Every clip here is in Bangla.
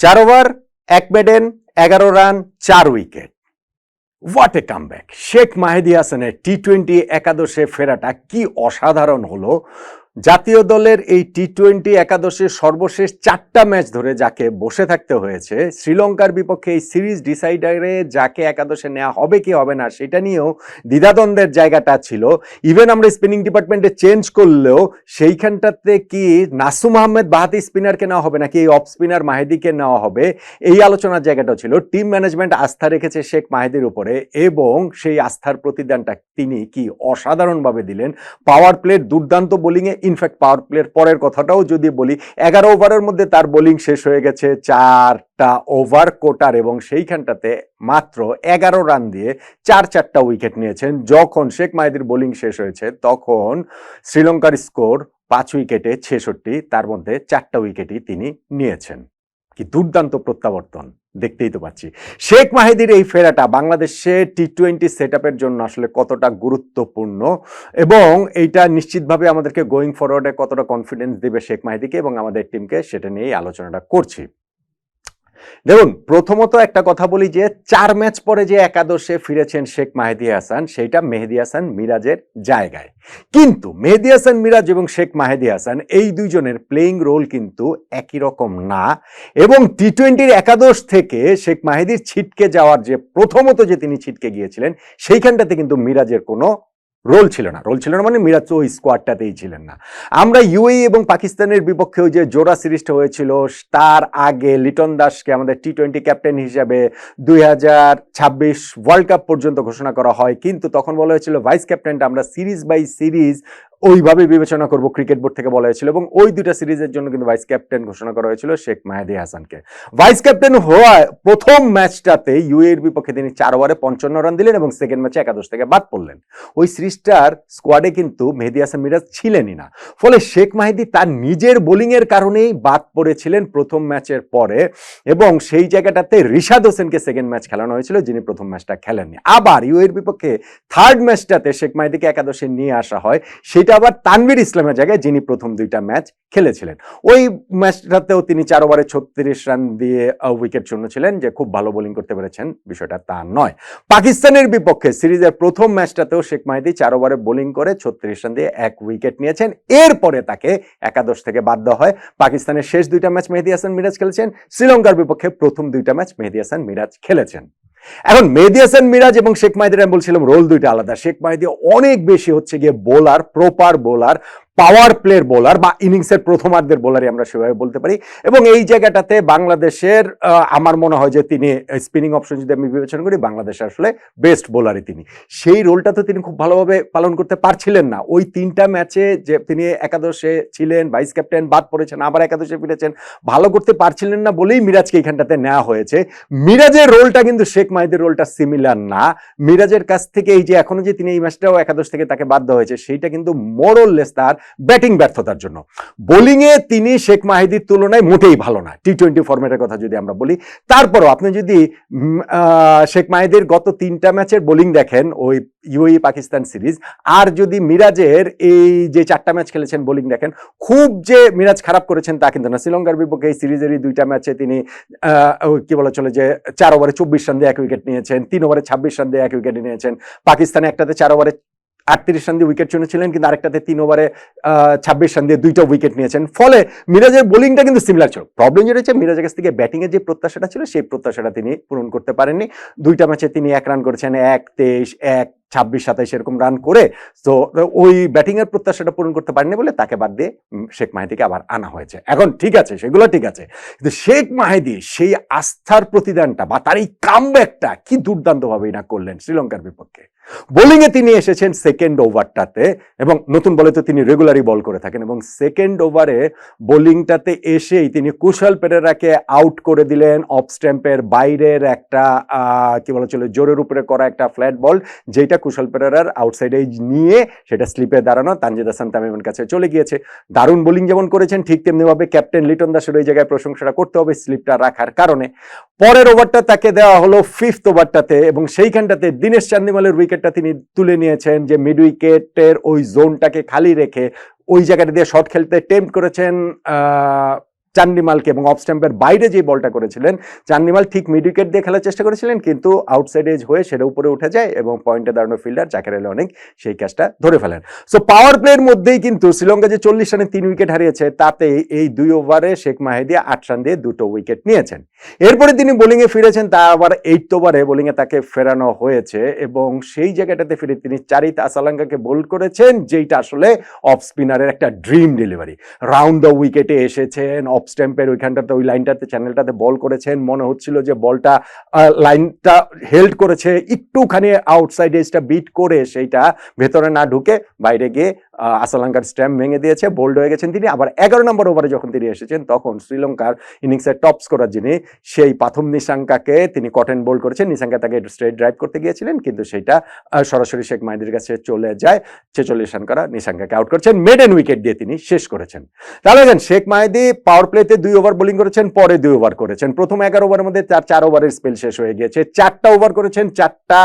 চার ওভার, এক মেডেন এগারো রান, চার wicket. What a comeback Sheikh Mahedi হাসানের টি টোয়েন্টি একাদশে ফেরাটা কি অসাধারণ হলো। জাতীয় দলের এই টি টোয়েন্টি একাদশের সর্বশেষ চারটা ম্যাচ ধরে যাকে বসে থাকতে হয়েছে, শ্রীলঙ্কার বিপক্ষে এই সিরিজ ডিসাইডারে যাকে একাদশে নেওয়া হবে কি হবে না সেটা নিয়েও দ্বিধাদ্বন্দ্বের জায়গাটা ছিল। ইভেন আমরা স্পিনিং ডিপার্টমেন্টে চেঞ্জ করলেও সেইখানটাতে কি নাসুম আহমেদ বাহাতি স্পিনারকে নেওয়া হবে নাকি এই অফ স্পিনার মাহেদিকে নেওয়া হবে, এই আলোচনার জায়গাটা ছিল। টিম ম্যানেজমেন্ট আস্থা রেখেছে শেখ মাহেদির উপরে এবং সেই আস্থার প্রতিদানটা তিনি কি অসাধারণভাবে দিলেন। পাওয়ার প্লের দুর্দান্ত বোলিংয়ে ইনফ্যাক্ট পাওয়ার প্লের পরের কথাটাও যদি বলি, এগারো ওভারের মধ্যে তার বোলিং শেষ হয়ে গেছে চারটা ওভার কোটার এবং সেইখানটাতে মাত্র এগারো রান দিয়ে চার চারটা উইকেট নিয়েছেন। যখন শেখ মাহিদির বোলিং শেষ হয়েছে, তখন শ্রীলঙ্কার স্কোর পাঁচ উইকেটে ছেষট্টি, তার মধ্যে চারটা উইকেটই তিনি নিয়েছেন। কি দুর্দান্ত প্রত্যাবর্তন, দেখতেই তো পাচ্ছি। শেখ মাহিদির এই ফেরাটা বাংলাদেশে টি টোয়েন্টি সেট জন্য আসলে কতটা গুরুত্বপূর্ণ এবং এইটা নিশ্চিতভাবে আমাদেরকে গোয়িং ফরওয়ার্ডে কতটা কনফিডেন্স দেবে শেখ মাহিদিকে এবং আমাদের টিমকে সেটা নিয়েই আলোচনাটা করছি। দেখুন, প্রথমত একটা কথা বলি যে চার ম্যাচ পরে যে একাদশে ফিরেছেন শেখ মাহেদি হাসান সেইটা মেহেদি হাসান মিরাজের জায়গায়। কিন্তু মেহেদি হাসান মিরাজ এবং শেখ মাহেদি হাসান এই দুইজনের প্লেইং রোল কিন্তু একই রকম না এবং টি টোয়েন্টির একাদশ থেকে শেখ মাহেদির ছিটকে যাওয়ার যে প্রথমত যে তিনি ছিটকে গিয়েছিলেন, সেইখানটাতে কিন্তু মিরাজের কোনো রোল ছিল না। রোল ছিল না মানে মিরাজ ওই স্কোয়াডটাতেই ছিলেন না। আমরা ইউএই এবং পাকিস্তানের বিপক্ষেও যে জোড়া সিরিজটা হয়েছিল, তার আগে লিটন দাসকে আমাদের টি টোয়েন্টি ক্যাপ্টেন হিসাবে দুই হাজার ছাব্বিশ ওয়ার্ল্ড কাপ পর্যন্ত ঘোষণা করা হয়। কিন্তু তখন বলা হয়েছিল ভাইস ক্যাপ্টেনটা আমরা সিরিজ বাই সিরিজ ওইভাবে বিবেচনা করব ক্রিকেট বোর্ড থেকে বলা হয়েছিল এবং ওই দুটা সিরিজের জন্য কিন্তু ভাইস ক্যাপ্টেন ঘোষণা করা হয়েছিল শেখ মাহেদি হাসানকে। ভাইস ক্যাপ্টেন হওয়ায় প্রথম ম্যাচটাতে ইউএর বিপক্ষে তিনি চার ওভারে পঞ্চান্ন রান দিলেন এবং সেকেন্ড ম্যাচে একাদশ থেকে বাদ পড়লেন। ওই সিরিজটার স্কোয়াডে কিন্তু মেহেদি হাসান মিরাজ ছিলেনই না। ফলে শেখ মাহিদি তার নিজের বোলিংয়ের কারণেই বাদ পড়েছিলেন প্রথম ম্যাচের পরে এবং সেই জায়গাটাতে রিশাদ হোসেনকে সেকেন্ড ম্যাচ খেলানো হয়েছিল, যিনি প্রথম ম্যাচটা খেলেননি। আবার ইউএর বিপক্ষে থার্ড ম্যাচটাতে শেখ মাহিদিকে একাদশে নিয়ে আসা হয় সেটা আবার তানভীর ইসলামের জায়গায় যিনি প্রথম দুইটা ম্যাচ খেলেছিলেন। ওই ম্যাচটাতেও তিনি চার ওভারে ছত্রিশ রান দিয়ে উইকেট শূন্য ছিলেন, যে খুব ভালো বোলিং করতে পেরেছেন, বিষয়টা তা নয়। পাকিস্তানের বিপক্ষে সিরিজের প্রথম ম্যাচটাতেও শেখ মাহিদি চার ওভারে বোলিং করে ছত্রিশ রান দিয়ে এক উইকেট নিয়েছেন। এরপরে তাকে একাদশ থেকে বাদ দেওয়া হয়। পাকিস্তানের শেষ দুইটা ম্যাচ মেহেদি হাসান মিরাজ খেলেছেন। শ্রীলঙ্কার বিপক্ষে প্রথম দুইটা ম্যাচ মেহেদি হাসান মিরাজ খেলেছেন। এখন মেহেদি হাসান মিরাজ এবং শেখ মাহিদির, আমি বলছিলাম রোল দুইটা আলাদা। শেখ মাহিদি অনেক বেশি হচ্ছে গিয়ে বোলার প্রপার বোলার পাওয়ার প্লের বোলার বা ইনিংসের প্রথমার্ধের বোলারই আমরা সেভাবে বলতে পারি। এবং এই জায়গাটাতে বাংলাদেশের আমার মনে হয় যে তিনি স্পিনিং অপশন যদি আমি বিবেচনা করি, বাংলাদেশের আসলে বেস্ট বোলারই তিনি। সেই রোলটা তো তিনি খুব ভালোভাবে পালন করতে পারছিলেন না। ওই তিনটা ম্যাচে যে তিনি একাদশে ছিলেন ভাইস ক্যাপ্টেন বাদ পড়েছেন, আবার একাদশে ফিরেছেন, ভালো করতে পারছিলেন না বলেই মিরাজকে এইখানটাতে নেওয়া হয়েছে। মিরাজের রোলটা কিন্তু শেখ মাহিদের রোলটা সিমিলার না। মিরাজের কাছ থেকে এই যে এখনও যে তিনি এই ম্যাচটাও একাদশ থেকে তাকে বাধ্য হয়েছে, সেইটা কিন্তু মোরললেস তার ব্যাটিং ব্যর্থতার জন্য। বোলিংয়ে তিনি শেখ মাহিদির তুলনায় মোটেই ভালো না। টি টোয়েন্টি ফর্মেটের কথা যদি আমরা বলি, তারপরও আপনি যদি শেখ মাহিদির গত তিনটা ম্যাচের বোলিং দেখেন, ওই ইউই পাকিস্তান সিরিজ, আর যদি মিরাজের এই যে চারটা ম্যাচ খেলেছেন বোলিং দেখেন, খুব যে মিরাজ খারাপ করেছেন তা কিন্তু না। শ্রীলঙ্কার বিপক্ষে এই সিরিজেরই দুইটা ম্যাচে তিনি কি বলা চলে যে চার ওভারে চব্বিশ রান দিয়ে এক উইকেট নিয়েছেন, তিন ওভারে ছাব্বিশ রান দিয়ে এক উইকেট নিয়েছেন। পাকিস্তানে একটাতে চার ওভারে আটত্রিশ রান দিয়ে উইকেট চুনেছিলেন কিন্তু আরেকটাতে তিন ওভারে ছাব্বিশ রান দিয়ে দুইটা উইকেট নিয়েছেন। ফলে মিরাজের বোলিংটা কিন্তু সিমিলার ছিল। প্রবলেম যেটা হচ্ছে মিরাজের কাছ থেকে ব্যাটিংয়ের যে প্রত্যাশাটা ছিল, সেই প্রত্যাশাটা তিনি পূরণ করতে পারেননি। দুইটা ম্যাচে তিনি এক রান করেছেন, এক, তেইশ, এক ছাব্বিশ, সাতাইশ এরকম রান করে, তো ওই ব্যাটিংয়ের প্রত্যাশাটা পূরণ করতে পারেনি বলে তাকে বাদ দিয়ে শেখ মাহিদিকে আবার আনা হয়েছে। এখন ঠিক আছে, সেগুলো ঠিক আছে। কিন্তু শেখ মাহিদি সেই আস্থার প্রতিদানটা বা তার এই কামব্যাকটা কি দুর্দান্তভাবেই না করলেন শ্রীলঙ্কার বিপক্ষে। বোলিংয়ে তিনি এসেছেন সেকেন্ড ওভারটাতে এবং নতুন বলে তো তিনি রেগুলারই বল করে থাকেন এবং সেকেন্ড ওভারে বোলিংটাতে এসেই তিনি কুশল পেরেরাকে আউট করে দিলেন অফ স্ট্যাম্পের বাইরের একটা কি বলা চলে, জোরের উপরে করা একটা ফ্ল্যাট বল যেটা কুশল পেরেরার আউটসাইডে নিয়ে সেটা স্লিপে দাঁড়ানো। তানজিদ হাসান তামিমের কাছে চলে গিয়েছে। দারুণ বোলিং যেমন করেছেন, ঠিক তেমনিভাবে ক্যাপ্টেন লিটন দাসের ওই জায়গায় প্রশংসাটা করতে হবে স্লিপটা রাখার কারণে। পরের ওভারটা তাকে দেওয়া হলো ফিফথ ওভারটাতে এবং সেইখানটাতে দীনেশ চান্দিমালের উইকেটটা তিনি তুলে নিয়েছেন যে মিড উইকেটের ওই জোনটাকে খালি রেখে ওই জায়গাটা দিয়ে শট খেলতে টেম্প করেছেন চান্ডিমালকে এবং অফ স্ট্যাম্পের বাইরে যে বলটা করেছিলেন চান্ডিমাল ঠিক মিড উইকেট দিয়ে খেলার চেষ্টা করেছিলেন, কিন্তু আউটসাইড এজ হয়ে সেটা উপরে উঠে যায় এবং পয়েন্টে দাঁড়ানো ফিল্ডার জাকের আলী অনেক সেই ক্যাচটা ধরে ফেলেন। সো পাওয়ার প্লের মধ্যেই কিন্তু শ্রীলঙ্কা যে চল্লিশ রানে তিন উইকেট হারিয়েছে, তাতে এই দুই ওভারে শেখ মাহেদি আট রান দিয়ে দুটো উইকেট নিয়েছেন। এরপরে তিনি বোলিংয়ে ফিরেছেন, তা আবার এইট ওভারে বোলিংয়ে তাকে ফেরানো হয়েছে এবং সেই জায়গাটাতে ফিরে তিনি চারিত আসালাঙ্কাকে বোল্ড করেছেন, যেইটা আসলে অফ স্পিনারের একটা ড্রিম ডেলিভারি রাউন্ড দ্য উইকেটে এসেছেন অফ স্ট্যাম্পের ওইখানটাতে, ওই লাইনটাতে, চ্যানেলটাতে বল করেছেন। মনে হচ্ছিল যে বলটা লাইনটা হেল্ড করেছে একটুখানি আউটসাইড এজটা বিট করে সেইটা ভেতরে না ঢুকে বাইরে গিয়ে আসালাঙ্কার স্ট্যাম্প ভেঙে দিয়েছে, বোল্ড হয়ে গেছেন তিনি। আবার এগারো নম্বর ওভারে যখন তিনি এসেছেন, তখন শ্রীলঙ্কার ইনিংসের টপ স্কোরার যিনি, সেই প্রথম নিশাঙ্কাকে তিনি কটেন বোল্ড করেছেন। নিশাঙ্কা তাকে স্ট্রেট ড্রাইভ করতে গিয়েছিলেন, কিন্তু সেটা সরাসরি শেখ মাহিদির কাছে চলে যায়। ছেচল্লিশ রান করা নিশাঙ্কাকে আউট করছেন। মেডেন উইকেট দিয়ে তিনি শেষ করেছেন। তাহলে শেখ মাহিদি পাওয়ার প্লেতে দুই ওভার বোলিং করেছেন, পরে দুই ওভার করেছেন। প্রথম এগারো ওভারের মধ্যে তার চার ওভারের স্পেল শেষ হয়ে গিয়েছে। চারটা ওভার করেছেন, চারটা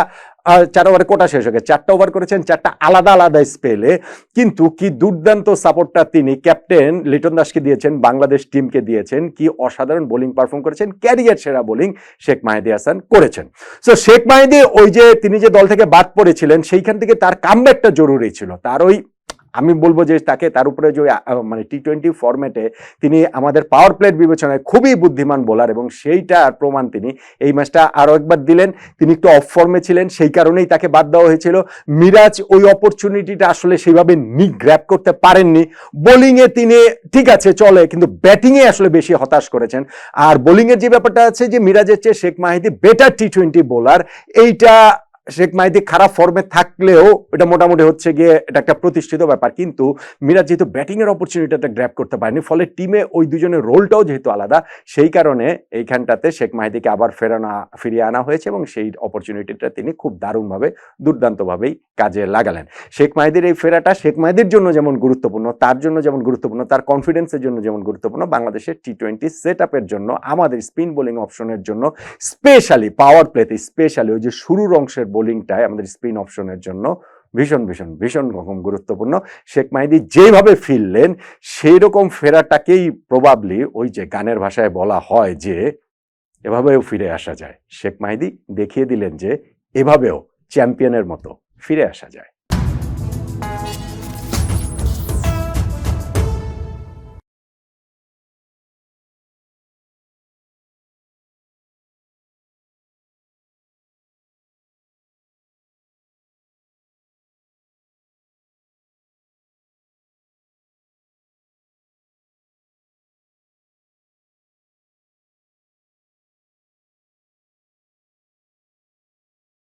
চার ওভারে কোটা শেষ হয়ে গেছে। চারটা ওভার করেছেন, চারটা আলাদা আলাদা স্পেলে কিন্তু কি দুর্দান্ত সাপোর্টটা তিনি ক্যাপ্টেন লিটন দাসকে দিয়েছেন, বাংলাদেশ টিমকে দিয়েছেন, কি অসাধারণ বোলিং পারফর্ম করেছেন ক্যারিয়ার সেরা বোলিং শেখ মাহেদি হাসান করেছেন। সো শেখ মাহেদি ওই যে তিনি যে দল থেকে বাদ পড়েছিলেন, সেইখান থেকে তার কামব্যাকটা জরুরি ছিল। তার ওই আমি বলব যে তাকে তার উপরে যে মানে টি টোয়েন্টি ফরম্যাটে তিনি আমাদের পাওয়ার প্লেট বিবেচনায় খুবই বুদ্ধিমান বোলার এবং সেইটার প্রমাণ তিনি। এই ম্যাচটা আরও একবার দিলেন, তিনি একটু অফ ফর্মে ছিলেন, সেই কারণেই তাকে বাদ দেওয়া হয়েছিল। মিরাজ ওই অপরচুনিটিটা আসলে সেইভাবে নি গ্র্যাপ করতে পারেননি। বোলিংয়ে তিনি, ঠিক আছে, চলে, কিন্তু ব্যাটিংয়ে আসলে বেশি হতাশ করেছেন। আর বোলিংয়ের যে ব্যাপারটা আছে যে, মিরাজের চেয়ে Sheikh Mahidi better T twenty bowler এইটা শেখ মাহিদি খারাপ ফর্মে থাকলেও এটা মোটামুটি হচ্ছে গিয়ে এটা একটা প্রতিষ্ঠিত ব্যাপার। কিন্তু মিরাজ যেহেতু ব্যাটিংয়ের অপরচুনিটিটা গ্র্যাপ করতে পারেনি, ফলে টিমে ওই দুজনের রোলটাও যেহেতু আলাদা, সেই কারণে এইখানটাতে শেখ মাহিদিকে আবার ফেরানো, ফিরিয়ে আনা হয়েছে এবং সেই অপরচুনিটিটা তিনি খুব দারুণভাবে, দুর্দান্তভাবেই কাজে লাগালেন। শেখ মাহিদির এই ফেরাটা, শেখ মাহিদির জন্য যেমন গুরুত্বপূর্ণ, তার জন্য যেমন গুরুত্বপূর্ণ, তার কনফিডেন্সের জন্য যেমন গুরুত্বপূর্ণ, বাংলাদেশের টি টোয়েন্টি সেট আপের জন্য, আমাদের স্পিন বোলিং অপশনের জন্য স্পেশালি পাওয়ার প্লেতে স্পেশালি ওই যে শুরুর অংশের বোলিংটায় আমাদের স্পিন অপশনের জন্য ভীষণ ভীষণ ভীষণ রকম গুরুত্বপূর্ণ। শেখ মাহিদি যেভাবে ফিরলেন সেই রকম ফেরাটাকেই প্রবাবলি ওই যে গানের ভাষায় বলা হয় যে, এভাবেও ফিরে আসা যায়। শেখ মাহিদি দেখিয়ে দিলেন যে, এভাবেও চ্যাম্পিয়নের মতো ফিরে আসা যায়।